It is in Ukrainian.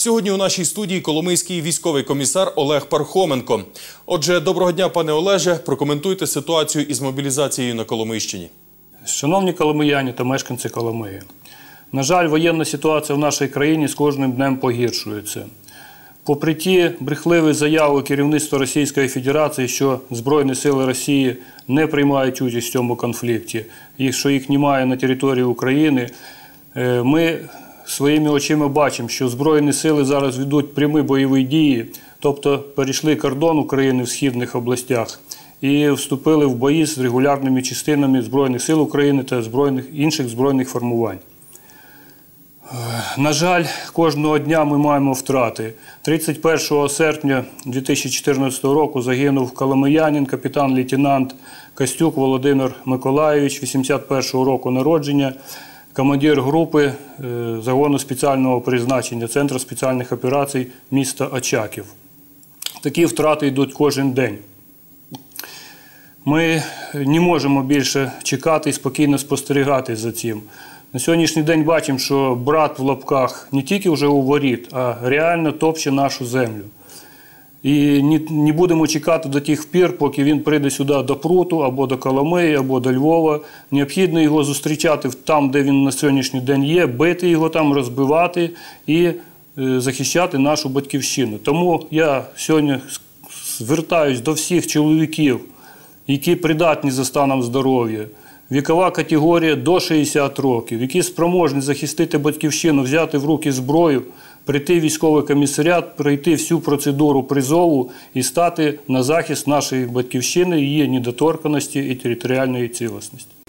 Сьогодні у нашій студії Коломийський військовий комісар Олег Пархоменко. Отже, доброго дня, пане Олеже. Прокоментуйте ситуацію із мобілізацією на Коломийщині. Шановні коломияні та мешканці Коломиї, на жаль, воєнна ситуація в нашій країні з кожним днем погіршується. Попри ті брехливі заяви керівництва Російської Федерації, що Збройні сили Росії не приймають участь в цьому конфлікті, і що їх немає на території України, е, ми своїми очима бачимо, що Збройні сили зараз ведуть прямі бойові дії, тобто перейшли кордон України в східних областях і вступили в бої з регулярними частинами Збройних сил України та збройних, інших збройних формувань. На жаль, кожного дня ми маємо втрати. 31 серпня 2014 року загинув Коломиянин, капітан-лейтенант Костюк Володимир Миколайович, 81 року народження, командир групи е, загону спеціального призначення Центру спеціальних операцій міста Очаків. Такі втрати йдуть кожен день. Ми не можемо більше чекати і спокійно спостерігати за цим. На сьогоднішній день бачимо, що брат в лапках не тільки вже у воріт, а реально топче нашу землю. І не, будемо чекати до тих пір, поки він прийде сюди до Пруту, або до Коломиї, або до Львова. Необхідно його зустрічати там, де він на сьогоднішній день є, бити його там, розбивати і е, захищати нашу батьківщину. Тому я сьогодні звертаюсь до всіх чоловіків, які придатні за станом здоров'я. Вікова категорія до 60 років, які спроможні захистити батьківщину, взяти в руки зброю, прийти в військовий комісаріат, пройти всю процедуру призову і стати на захист нашої батьківщини, її недоторканості і територіальної цілісності.